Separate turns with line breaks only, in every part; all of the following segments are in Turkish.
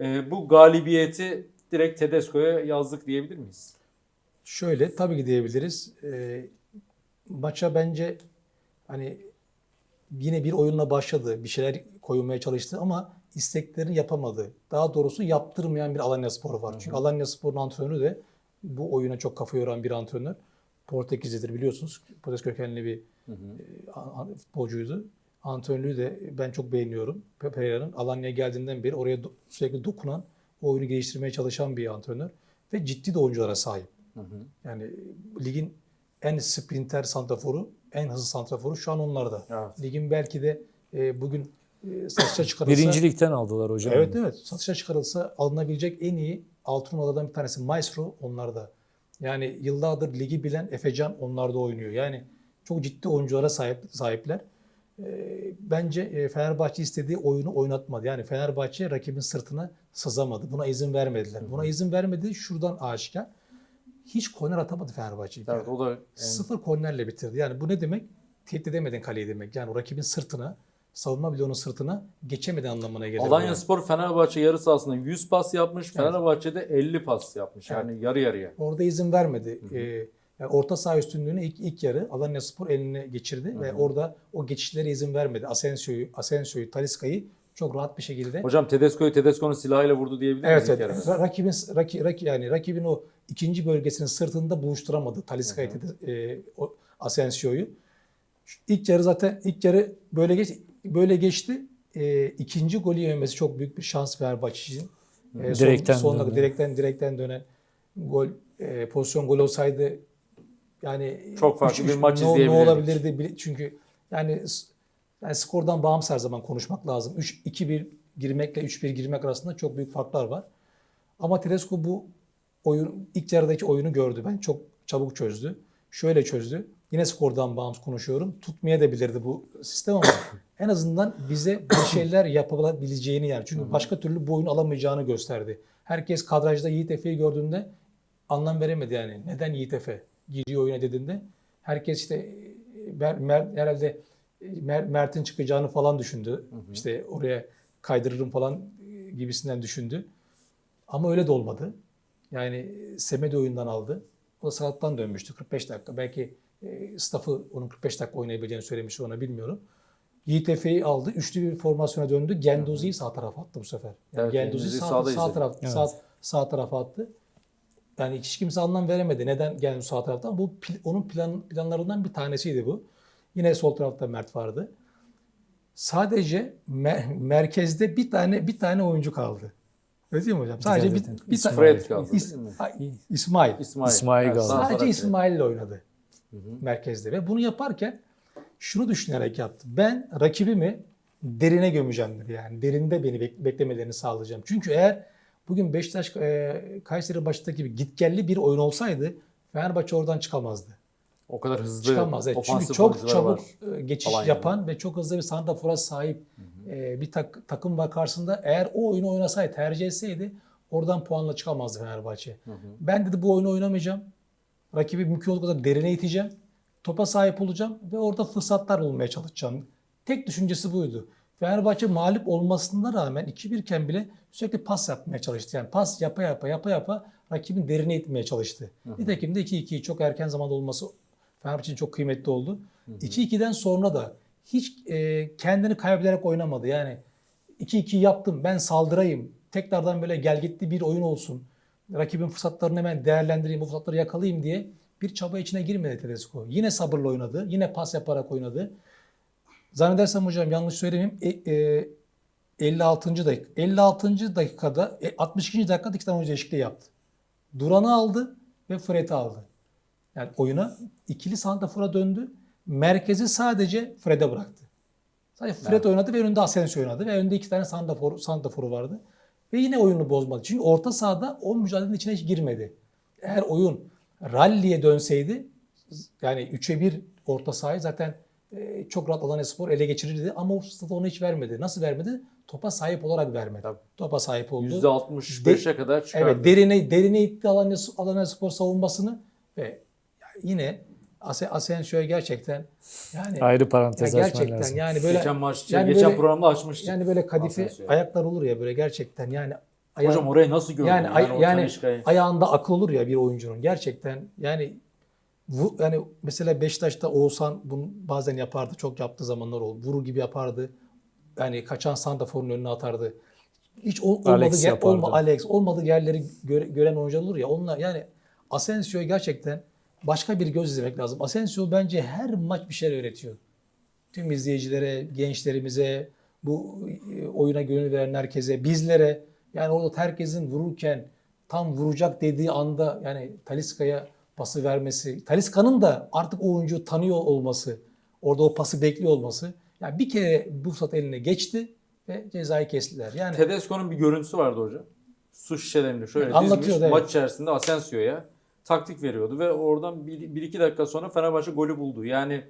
E, bu galibiyeti direkt Tedesco'ya yazdık diyebilir miyiz?
Şöyle tabii ki diyebiliriz. Ee, maça bence hani yine bir oyunla başladı. Bir şeyler koyulmaya çalıştı ama isteklerini yapamadı. Daha doğrusu yaptırmayan bir Alanya Spor var. Çünkü Alanya Spor'un antrenörü de bu oyuna çok kafa yoran bir antrenör. Portekizlidir biliyorsunuz. Portekiz kökenli bir e, a- a- futbolcuydu. Antrenörlüğü de ben çok beğeniyorum. Pe- Pereira'nın Alanya'ya geldiğinden beri oraya do- sürekli dokunan, oyunu geliştirmeye çalışan bir antrenör ve ciddi de oyunculara sahip. Yani ligin en sprinter santraforu, en hızlı santraforu şu an onlarda.
Evet.
Ligin belki de e, bugün e, satışa çıkarılsa...
Birincilikten aldılar hocam.
Evet evet. Satışa çıkarılsa alınabilecek en iyi altın numaralardan bir tanesi. Maestro onlarda. Yani yıllardır ligi bilen Efecan onlarda oynuyor. Yani çok ciddi oyunculara sahip sahipler. Ee, bence e, Fenerbahçe istediği oyunu oynatmadı. Yani Fenerbahçe rakibin sırtına sızamadı. Buna izin vermediler. Buna izin vermedi şuradan aşikar. Hiç korner atamadı Fenerbahçe.
Evet
yarı.
o da en-
Sıfır kornerle bitirdi. Yani bu ne demek? Tehdit edemedin kaleyi demek. Yani rakibin sırtına, savunma bloğunun sırtına geçemedi anlamına gelir.
Alanya
yani.
Spor Fenerbahçe yarı sahasında 100 pas yapmış. Fenerbahçe'de 50 pas yapmış. Yani yarı yarıya.
Orada izin vermedi. Ee, yani orta saha üstünlüğünü ilk, ilk yarı Alanya Spor eline geçirdi ve orada o geçişlere izin vermedi. Asensio'yu, Asensio'yu, Talisca'yı çok rahat bir şekilde.
Hocam Tedesco'yu Tedesco'nun silahıyla vurdu diyebilir miyiz?
evet, evet. Ra- Rakibin raki, raki, yani rakibin o ikinci bölgesinin sırtında buluşturamadı Talisca'yı, e, Asensio'yu. İlk yarı zaten ilk yarı böyle geç böyle geçti. E, ikinci golü yememesi çok büyük bir şans Fenerbahçe için. E, son-
Direkten
son, dakika
dönen.
direkten direkten dönen gol e, pozisyon gol olsaydı yani
Çok farklı
üç-
bir
üç-
maç
ne, ne
izleyebilirdik.
olabilirdi bile- çünkü yani, yani skordan bağımsız her zaman konuşmak lazım. 3 2-1 girmekle 3-1 girmek arasında çok büyük farklar var. Ama Tedesco bu oyun ilk yarıdaki oyunu gördü. Ben çok çabuk çözdü. Şöyle çözdü. Yine skordan bağımsız konuşuyorum. Tutmaya da bilirdi bu sistem ama en azından bize bir şeyler yapabileceğini yani. Çünkü başka türlü bu oyunu alamayacağını gösterdi. Herkes kadrajda Yiğit Efe'yi gördüğünde anlam veremedi yani. Neden Yiğit Efe giriyor oyuna dediğinde. Herkes işte Mer, Mer- herhalde Mer- Mert'in çıkacağını falan düşündü. İşte oraya kaydırırım falan gibisinden düşündü. Ama öyle de olmadı. Yani Semedo oyundan aldı. O da sakattan dönmüştü 45 dakika. Belki e, staffı onun 45 dakika oynayabileceğini söylemişti ona bilmiyorum. Yiğit Efe'yi aldı. Üçlü bir formasyona döndü. Genduzi'yi sağ tarafa attı bu sefer. Yani
Evet,
Genduzi
Genduzi'yi
sağ,
sağda
sağ, taraf,
Evet.
sağ, sağ tarafa attı. Yani hiç kimse anlam veremedi. Neden Genduzi sağ tarafta? Ama bu onun plan, planlarından bir tanesiydi bu. Yine sol tarafta Mert vardı. Sadece mer- merkezde bir tane bir tane oyuncu kaldı. Öyle değil mi hocam? Sadece bir,
evet.
bir tane.
Fred kaldı
İs-
değil mi?
Ay, İsmail.
İsmail.
İsmail kaldı.
Sadece
taraf-
İsmail'le oynadı merkezde ve bunu yaparken şunu düşünerek yaptı. Ben rakibimi derine gömeceğim dedi yani. Derinde beni bek- beklemelerini sağlayacağım. Çünkü eğer bugün Beşiktaş e, Kayseri başındaki gibi gitgelli bir oyun olsaydı Fenerbahçe oradan çıkamazdı.
O kadar hızlı
Çıkamaz. Evet. Çünkü çok çabuk
var.
e, geçiş
Alanya'da.
yapan ve çok hızlı bir santrafora sahip e, bir tak- takım var karşısında. Eğer o oyunu oynasaydı, tercih etseydi oradan puanla çıkamazdı Fenerbahçe. Ben dedi bu oyunu oynamayacağım. Rakibi mümkün olduğu kadar derine iteceğim. Topa sahip olacağım ve orada fırsatlar bulmaya çalışacağım. Tek düşüncesi buydu. Fenerbahçe mağlup olmasına rağmen 2-1 iken bile sürekli pas yapmaya çalıştı. Yani pas yapa yapa yapa yapa rakibin derine itmeye çalıştı. Nitekim de 2-2'yi çok erken zamanda olması Fenerbahçe için çok kıymetli oldu. 2-2'den sonra da hiç e, kendini kaybederek oynamadı. Yani 2-2 yaptım ben saldırayım. Tekrardan böyle gelgitli bir oyun olsun. Rakibin fırsatlarını hemen değerlendireyim, bu fırsatları yakalayayım diye bir çaba içine girmedi Tedesco. Yine sabırla oynadı. Yine pas yaparak oynadı. Zannedersem hocam yanlış söylemeyeyim. E, e, 56. dakika. 56. dakikada, e, 62. dakikada iki tane oyuncu değişikliği yaptı. Duran'ı aldı ve Fred'i aldı. Yani oyuna ikili santrafora döndü. Merkezi sadece Fred'e bıraktı. Sadece Fred oynadı ve önünde Asensio oynadı ve önünde iki tane santrafor, santraforu vardı. Ve yine oyunu bozmadı. Çünkü orta sahada o mücadelenin içine hiç girmedi. Eğer oyun ralliye dönseydi yani 3'e 1 orta sahayı zaten e, çok rahat Alanyaspor ele geçirirdi ama o fırsatı ona hiç vermedi. Nasıl vermedi? Topa sahip olarak vermedi.
Tabii.
Topa sahip oldu.
%65'e kadar çıkardı.
Evet derine derine itti Alanya, Alanya Spor savunmasını ve yine Ase- Asensio'ya gerçekten yani
Ayrı parantez
ya gerçekten
lazım.
yani böyle
geçen maç,
yani
geçen
böyle-
programda açmıştık.
yani böyle kadife
Asensio.
ayaklar olur ya böyle gerçekten yani aya-
Hocam orayı nasıl gördün?
yani yani
Talisca'yı?
ayağında akıl olur ya bir oyuncunun gerçekten yani yani mesela Beşiktaş'ta Oğuzhan bunu bazen yapardı. Çok yaptığı zamanlar oldu. Vuru gibi yapardı. Yani kaçan santraforun önüne atardı. Hiç ol- olmadığı
Alex
yer,
yapardı.
olma, Alex olmadığı yerleri göre- gören oyuncular olur ya. Onlar yani Asensio'yu gerçekten başka bir göz izlemek lazım. Asensio bence her maç bir şeyler öğretiyor. Tüm izleyicilere, gençlerimize, bu e, oyuna gönül veren herkese, bizlere yani orada herkesin vururken tam vuracak dediği anda yani Taliska'ya pası vermesi, Taliska'nın da artık o oyuncuyu tanıyor olması, orada o pası bekliyor olması. Yani bir kere bu fırsat eline geçti ve cezayı kestiler. Yani
Tedesco'nun bir görüntüsü vardı hocam. Su şişelerini şöyle
Anlatıyordu,
dizmiş
evet.
maç içerisinde Asensio'ya taktik veriyordu ve oradan 1-2 dakika sonra Fenerbahçe golü buldu. Yani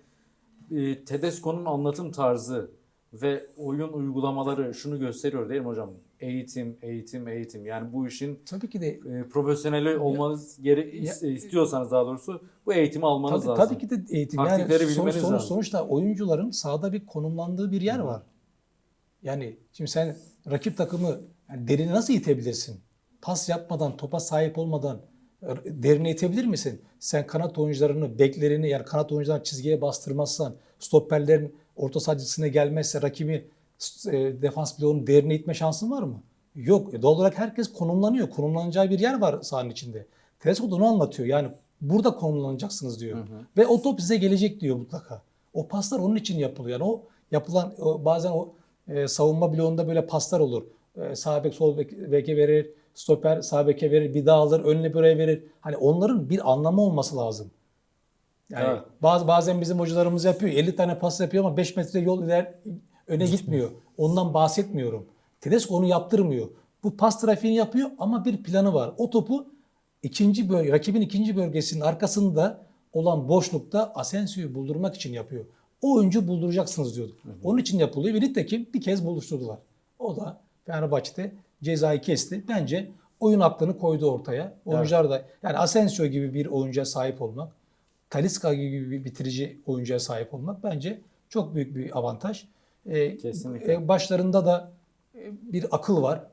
e, Tedesco'nun anlatım tarzı ve oyun uygulamaları şunu gösteriyor değil mi hocam? Eğitim, eğitim, eğitim. Yani bu işin
tabii ki de
e, profesyoneli olmanız gere is- istiyorsanız daha doğrusu bu eğitimi almanız
Tabii,
lazım.
tabii ki de eğitim. Yani sonuç, sonuç,
lazım.
sonuçta oyuncuların sahada bir konumlandığı bir yer var. Yani şimdi sen rakip takımı yani derine nasıl itebilirsin? Pas yapmadan, topa sahip olmadan r- derine itebilir misin? Sen kanat oyuncularını, beklerini yani kanat oyuncularını çizgiye bastırmazsan, stoperlerin orta sahasına gelmezse rakibi e, defans bloğunun derine itme şansın var mı? Yok. E, Doğal olarak herkes konumlanıyor. Konumlanacağı bir yer var sahanın içinde. Tedesco da onu anlatıyor. Yani burada konumlanacaksınız diyor. Ve o top size gelecek diyor mutlaka. O paslar onun için yapılıyor. Yani o yapılan o, bazen o e, savunma bloğunda böyle paslar olur. E, sağ bek sol bek, beke verir, stoper sağ beke verir, bir daha alır, önüne buraya verir. Hani onların bir anlamı olması lazım. Yani
Evet.
bazı bazen bizim hocalarımız yapıyor. 50 tane pas yapıyor ama 5 metre yol iler öne gitmiyor. Ondan bahsetmiyorum. Tedesco onu yaptırmıyor. Bu pas trafiğini yapıyor ama bir planı var. O topu ikinci bölge, rakibin ikinci bölgesinin arkasında olan boşlukta Asensio'yu buldurmak için yapıyor. O oyuncu bulduracaksınız diyordu. Onun için yapılıyor ve nitekim bir kez buluşturdular. O da Fenerbahçe'de cezayı kesti. Bence oyun aklını koydu ortaya. Oyuncular da yani Asensio gibi bir oyuncuya sahip olmak, Talisca gibi bir bitirici oyuncuya sahip olmak bence çok büyük bir avantaj. Ee,
Kesinlikle.
e, başlarında da e, bir akıl var.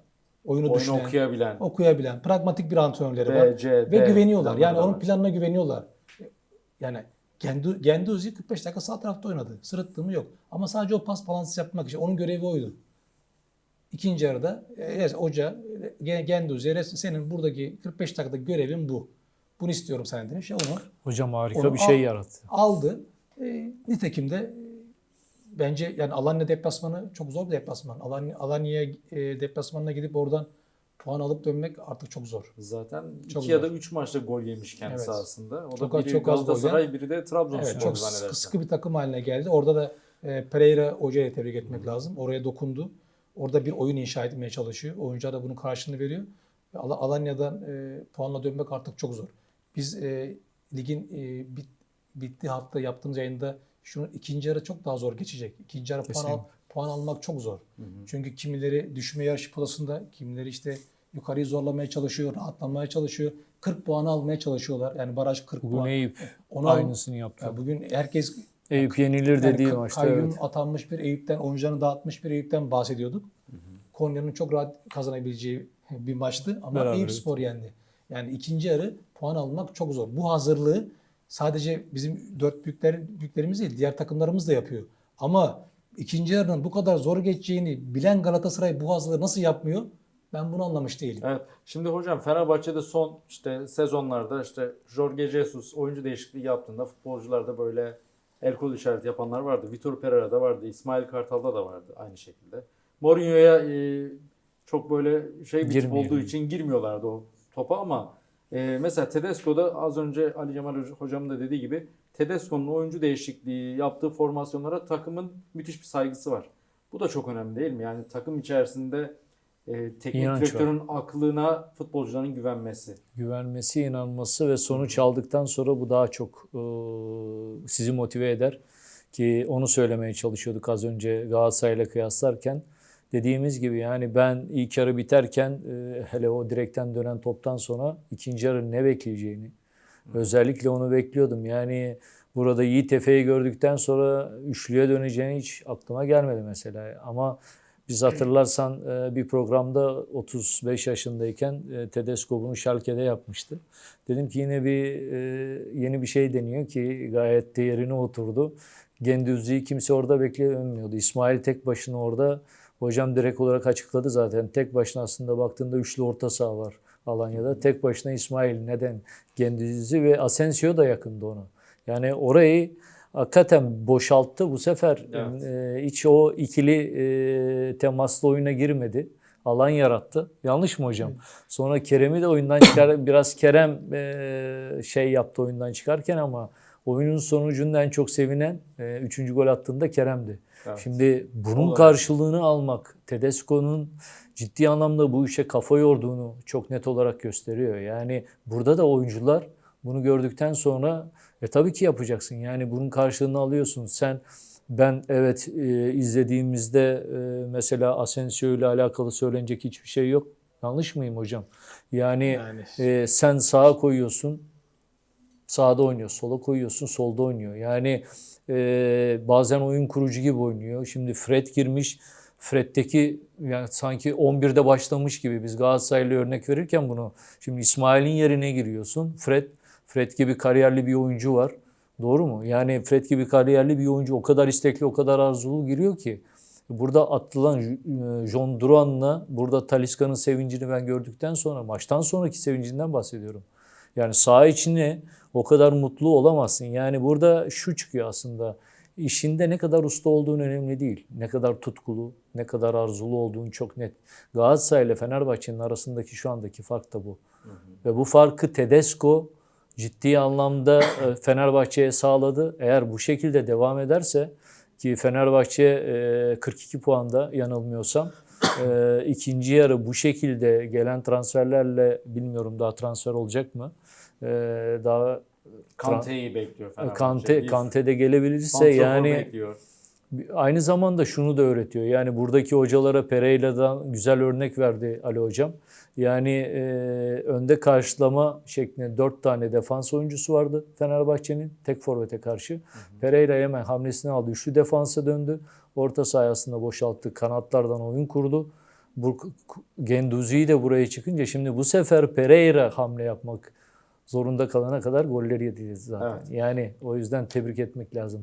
Oyunu
Oyunu
düşünen,
okuyabilen.
okuyabilen, pragmatik bir antrenörleri
B,
var.
C,
ve
D
güveniyorlar. Yani onun
var.
planına güveniyorlar. Yani Gendu, Genduzi 45 dakika sağ tarafta oynadı. Sırıttı mı yok. Ama sadece o pas balansı yapmak için. Onun görevi oydu. İkinci yarıda e, hoca e, Genduzi'ye senin buradaki 45 dakikadaki görevin bu. Bunu istiyorum senden demiş. Ya onu
Hocam harika
Onu
bir şey
al-
yarattı.
aldı. E, nitekim de e, bence yani Alanya deplasmanı çok zor bir deplasman. Alanya, Alanya'ya e, deplasmanına gidip oradan puan alıp dönmek artık çok zor.
Zaten
Çok
iki ya
zor.
da üç maçta gol yemiş kendi
Evet.
sahasında. O da
Çok az-
biri
çok gol
Galatasaray, biri de Trabzonspor
Evet, çok sıkı, sıkı bir takım haline geldi. Orada da e, Pereira hocayı tebrik etmek lazım. Oraya dokundu. Orada bir oyun inşa etmeye çalışıyor. Oyuncular da bunun karşılığını veriyor. Al- Alanya'dan e, puanla dönmek artık çok zor. Biz e, ligin e, bit, bittiği hafta yaptığımız yayında şunu ikinci yarı çok daha zor geçecek. İkinci yarı puan, al, puan almak çok zor. Çünkü kimileri düşme yarışı potasında, kimileri işte yukarıyı zorlamaya çalışıyor, rahatlamaya çalışıyor. 40 puanı almaya çalışıyorlar. Yani baraj 40
Bugün
puan.
Eyüp
Onu al-
aynısını yaptı.
Ya bugün herkes
Eyüp yenilir
yani
dediği maçta
kayyum
evet.
atanmış bir Eyüp'ten, oyuncularını dağıtmış bir Eyüp'ten bahsediyorduk. Konya'nın çok rahat kazanabileceği bir maçtı ama
Beraber,
Eyüp
evet.
Spor yendi. Yani ikinci yarı puan almak çok zor. Bu hazırlığı sadece bizim dört büyükler, büyüklerimiz değil, diğer takımlarımız da yapıyor. Ama ikinci yarının bu kadar zor geçeceğini bilen Galatasaray bu hazırlığı nasıl yapmıyor? Ben bunu anlamış değilim.
Evet. Şimdi hocam Fenerbahçe'de son işte sezonlarda işte Jorge Jesus oyuncu değişikliği yaptığında futbolcularda böyle el kol işareti yapanlar vardı. Vitor Pereira'da vardı. İsmail Kartal'da da vardı aynı şekilde. Mourinho'ya e, çok böyle şey bir tip
Girmiyor.
olduğu için girmiyorlardı o topa ama e, mesela Tedesco'da az önce Ali Cemal Hoca- hocamın da dediği gibi Tedesco'nun oyuncu değişikliği yaptığı formasyonlara takımın müthiş bir saygısı var. Bu da çok önemli değil mi? Yani takım içerisinde e, teknik
İnanç
direktörün aklına futbolcuların güvenmesi.
güvenmesi, inanması ve sonuç aldıktan sonra bu daha çok e, sizi motive eder. Ki onu söylemeye çalışıyorduk az önce Galatasaray'la kıyaslarken. Dediğimiz gibi yani ben ilk yarı biterken e, hele o direkten dönen toptan sonra ikinci yarı ne bekleyeceğini özellikle onu bekliyordum. Yani burada Yiğit Efe'yi gördükten sonra üçlüye döneceğini hiç aklıma gelmedi mesela. Ama Biz hatırlarsan e, bir programda 35 yaşındayken e, Tedesco bunu Schalke'de yapmıştı. Dedim ki yine bir yeni bir şey deniyor ki gayet de yerine oturdu. Gendüzi'yi kimse orada beklemiyordu. İsmail tek başına orada hocam direkt olarak açıkladı zaten. Tek başına aslında baktığında üçlü orta saha var Alanya'da. Tek başına İsmail neden? Gendüzi ve Asensio da yakındı ona. Yani orayı hakikaten boşalttı. Bu sefer
Evet.
e, hiç o ikili e, temaslı oyuna girmedi. Alan yarattı. Yanlış mı hocam? Sonra Kerem'i de oyundan çıkar. Biraz Kerem e, şey yaptı oyundan çıkarken ama oyunun sonucunda en çok sevinen e, üçüncü gol attığında Kerem'di.
Evet.
Şimdi bunun
Olarak.
karşılığını almak Tedesco'nun ciddi anlamda bu işe kafa yorduğunu çok net olarak gösteriyor. Yani burada da oyuncular bunu gördükten sonra e tabii ki yapacaksın. Yani bunun karşılığını alıyorsun. Sen ben evet e, izlediğimizde e, mesela Asensio ile alakalı söylenecek hiçbir şey yok. Yanlış mıyım hocam? Yani,
Yani.
e, sen sağa koyuyorsun, sağda oynuyor, sola koyuyorsun, solda oynuyor. Yani e, bazen oyun kurucu gibi oynuyor. Şimdi Fred girmiş. Fred'deki yani sanki 11'de başlamış gibi biz Galatasaray'la örnek verirken bunu. Şimdi İsmail'in yerine giriyorsun. Fred Fred gibi kariyerli bir oyuncu var. Doğru mu? Yani Fred gibi kariyerli bir oyuncu o kadar istekli, o kadar arzulu giriyor ki. Burada atılan e, John Duran'la burada Talisca'nın sevincini ben gördükten sonra maçtan sonraki sevincinden bahsediyorum. Yani saha içine o kadar mutlu olamazsın. Yani burada şu çıkıyor aslında. İşinde ne kadar usta olduğun önemli değil. Ne kadar tutkulu, ne kadar arzulu olduğun çok net. Galatasaray ile Fenerbahçe'nin arasındaki şu andaki fark da bu. Ve bu farkı Tedesco ciddi anlamda e, Fenerbahçe'ye sağladı. Eğer bu şekilde devam ederse ki Fenerbahçe e, 42 puanda yanılmıyorsam e, ikinci yarı bu şekilde gelen transferlerle bilmiyorum daha transfer olacak mı? E, daha
Kante'yi bekliyor Fenerbahçe.
Kante Kante de gelebilirse
santrafor
yani
bekliyor.
aynı zamanda şunu da öğretiyor. Yani buradaki hocalara Pereira'dan güzel örnek verdi Ali Hocam. Yani e, önde karşılama şeklinde dört tane defans oyuncusu vardı Fenerbahçe'nin tek forvete karşı. Pereira hemen hamlesini aldı. Üçlü defansa döndü. Orta sahasında boşalttı. Kanatlardan oyun kurdu. Bu Genduzi'yi de buraya çıkınca şimdi bu sefer Pereira hamle yapmak zorunda kalana kadar golleri yedi zaten.
Evet.
Yani o yüzden tebrik etmek lazım.